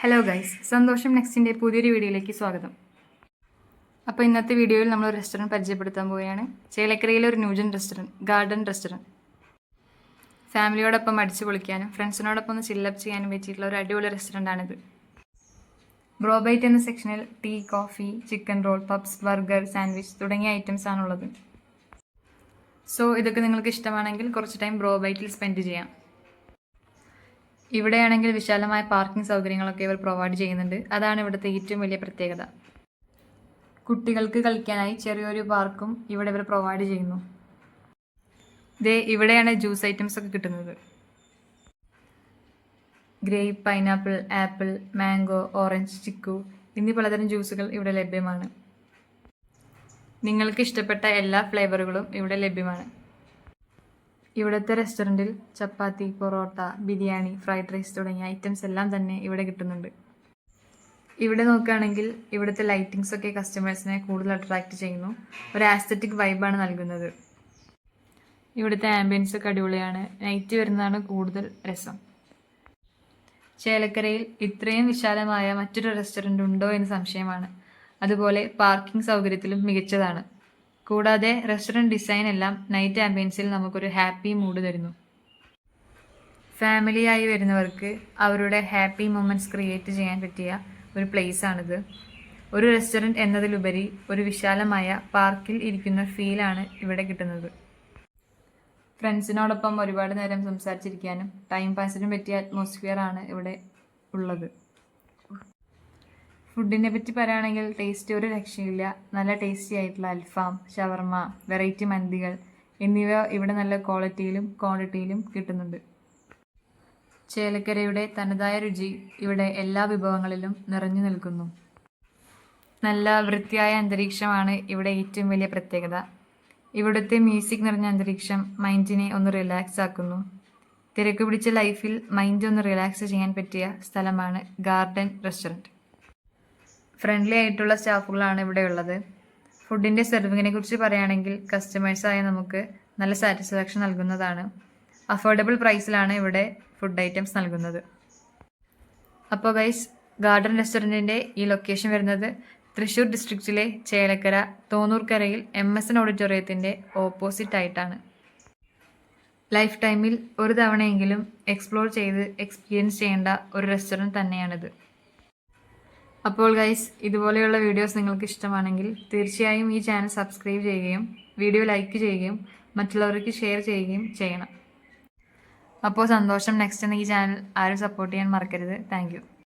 Hello guys സന്തോഷം നെക്സ്റ്റിന്റെ പുതിയൊരു വീഡിയോയിലേക്ക് സ്വാഗതം. അപ്പോൾ ഇന്നത്തെ വീഡിയോയിൽ നമ്മൾ റെസ്റ്റോറന്റ് പരിചയപ്പെടുത്താൻ പോവുകയാണ്. ചേലക്കരയിലെ ഒരു new gen restaurant garden restaurant ഫാമിലിയോടൊപ്പം അടിച്ചു പൊളിക്കാനും ഫ്രണ്ട്സിനോടൊപ്പം ഒന്ന് ചില്ലപ്പ് ചെയ്യാനും വെച്ചിട്ടുള്ള ഒരു അടിപൊളി റെസ്റ്റോറന്റ് ആണിത്. ബ്രോബൈറ്റ് എന്ന സെക്ഷനിൽ tea coffee chicken roll puffs burger sandwich തുടങ്ങിയ ഐറ്റംസ് ആണുള്ളത്. സോ ഇതൊക്കെ നിങ്ങൾക്ക് ഇഷ്ടമാണെങ്കിൽ കുറച്ച് ടൈം ബ്രോബൈറ്റിൽ സ്പെൻഡ് ചെയ്യാം. ഇവിടെയാണെങ്കിൽ വിശാലമായ പാർക്കിംഗ് സൗകര്യങ്ങളൊക്കെ ഇവർ പ്രൊവൈഡ് ചെയ്യുന്നുണ്ട്. അതാണ് ഇവിടുത്തെ ഏറ്റവും വലിയ പ്രത്യേകത. കുട്ടികൾക്ക് കളിക്കാനായി ചെറിയൊരു പാർക്കും ഇവിടെ ഇവർ പ്രൊവൈഡ് ചെയ്യുന്നു. ദേ ഇവിടെയാണ് ജ്യൂസ് ഐറ്റംസ് ഒക്കെ കിട്ടുന്നത്. Grape pineapple apple mango orange chikoo എന്നീ പലതരം ജ്യൂസുകൾ ഇവിടെ ലഭ്യമാണ്. നിങ്ങൾക്ക് ഇഷ്ടപ്പെട്ട എല്ലാ ഫ്ലേവറുകളും ഇവിടെ ലഭ്യമാണ്. ഇവിടുത്തെ റെസ്റ്റോറന്റിൽ ചപ്പാത്തി പൊറോട്ട ബിരിയാണി ഫ്രൈഡ് റൈസ് തുടങ്ങിയ ഐറ്റംസ് എല്ലാം തന്നെ ഇവിടെ കിട്ടുന്നുണ്ട്. ഇവിടെ നോക്കുകയാണെങ്കിൽ ഇവിടുത്തെ ലൈറ്റിങ്സ് ഒക്കെ കസ്റ്റമേഴ്സിനെ കൂടുതൽ അട്രാക്റ്റ് ചെയ്യുന്നു. ഒരു ആസ്തറ്റിക് വൈബാണ് നൽകുന്നത്. ഇവിടുത്തെ ആംബിയൻസ് ഒക്കെ അടിപൊളിയാണ്. നൈറ്റ് വരുന്നതാണ് കൂടുതൽ രസം. ചേലക്കരയിൽ ഇത്രയും വിശാലമായ മറ്റൊരു റെസ്റ്റോറന്റ് ഉണ്ടോ എന്ന് സംശയമാണ്. അതുപോലെ പാർക്കിംഗ് സൗകര്യത്തിലും മികച്ചതാണ്. കൂടാതെ റെസ്റ്റോറന്റ് ഡിസൈൻ എല്ലാം നൈറ്റ് ആംബിയൻസിൽ നമുക്കൊരു ഹാപ്പി മൂഡ് തരുന്നു. ഫാമിലിയായി വരുന്നവർക്ക് അവരുടെ ഹാപ്പി മൊമെന്റ്സ് ക്രിയേറ്റ് ചെയ്യാൻ പറ്റിയ ഒരു പ്ലേസ് ആണിത്. ഒരു റെസ്റ്റോറന്റ് എന്നതിലുപരി ഒരു വിശാലമായ പാർക്കിൽ ഇരിക്കുന്ന ഫീലാണ് ഇവിടെ കിട്ടുന്നത്. ഫ്രണ്ട്സിനോടൊപ്പം ഒരുപാട് നേരം സംസാരിച്ചിരിക്കാനും ടൈം പാസിനും പറ്റിയ അറ്റ്മോസ്ഫിയർ ആണ് ഇവിടെ ഉള്ളത്. ഫുഡിനെ പറ്റി പറയുകയാണെങ്കിൽ ടേസ്റ്റ് ഒരു രക്ഷയില്ല. നല്ല ടേസ്റ്റി ആയിട്ടുള്ള അൽഫാം ഷവർമ വെറൈറ്റി മന്തികൾ എന്നിവ ഇവിടെ നല്ല ക്വാളിറ്റിയിലും ക്വാണ്ടിറ്റിയിലും കിട്ടുന്നുണ്ട്. ചേലക്കരയുടെ തനതായ രുചി ഇവിടെ എല്ലാ വിഭവങ്ങളിലും നിറഞ്ഞു നിൽക്കുന്നു. നല്ല വൃത്തിയായ അന്തരീക്ഷമാണ് ഇവിടെ ഏറ്റവും വലിയ പ്രത്യേകത. ഇവിടുത്തെ മ്യൂസിക് നിറഞ്ഞ അന്തരീക്ഷം മൈൻഡിനെ ഒന്ന് റിലാക്സ് ആക്കുന്നു. തിരക്ക് പിടിച്ച ലൈഫിൽ മൈൻഡ് ഒന്ന് റിലാക്സ് ചെയ്യാൻ പറ്റിയ സ്ഥലമാണ് ഗാർഡൻ റെസ്റ്റോറന്റ് ഫ്രണ്ട്ലി ആയിട്ടുള്ള സ്റ്റാഫുകളാണ് ഇവിടെ ഉള്ളത്. ഫുഡിന്റെ സെർവിങ്ങിനെ കുറിച്ച് പറയുകയാണെങ്കിൽ കസ്റ്റമേഴ്സായ നമുക്ക് നല്ല സാറ്റിസ്ഫാക്ഷൻ നൽകുന്നതാണ്. അഫോർഡബിൾ പ്രൈസിലാണ് ഇവിടെ ഫുഡ് ഐറ്റംസ് നൽകുന്നത്. അപ്പോൾ ഗൈസ് ഗാർഡൻ റെസ്റ്റോറന്റിന്റെ ഈ ലൊക്കേഷൻ വരുന്നത് തൃശ്ശൂർ ഡിസ്ട്രിക്റ്റിലെ ചേലക്കര തോന്നൂർക്കരയിൽ എം എസ് എൻ ഓഡിറ്റോറിയത്തിന്റെ ഓപ്പോസിറ്റ് ആയിട്ടാണ്. ലൈഫ് ടൈമിൽ ഒരു തവണയെങ്കിലും എക്സ്പ്ലോർ ചെയ്ത് എക്സ്പീരിയൻസ് ചെയ്യേണ്ട ഒരു റെസ്റ്റോറന്റ് തന്നെയാണിത്. അപ്പോൾ ഗൈസ് ഇതുപോലെയുള്ള വീഡിയോസ് നിങ്ങൾക്ക് ഇഷ്ടമാണെങ്കിൽ തീർച്ചയായും ഈ ചാനൽ സബ്സ്ക്രൈബ് ചെയ്യുകയും വീഡിയോ ലൈക്ക് ചെയ്യുകയും മറ്റുള്ളവർക്ക് ഷെയർ ചെയ്യുകയും ചെയ്യണം. അപ്പോൾ സന്തോഷം. നെക്സ്റ്റ് ഈ ചാനൽ ആരും സപ്പോർട്ട് ചെയ്യാൻ മറക്കരുത്. താങ്ക്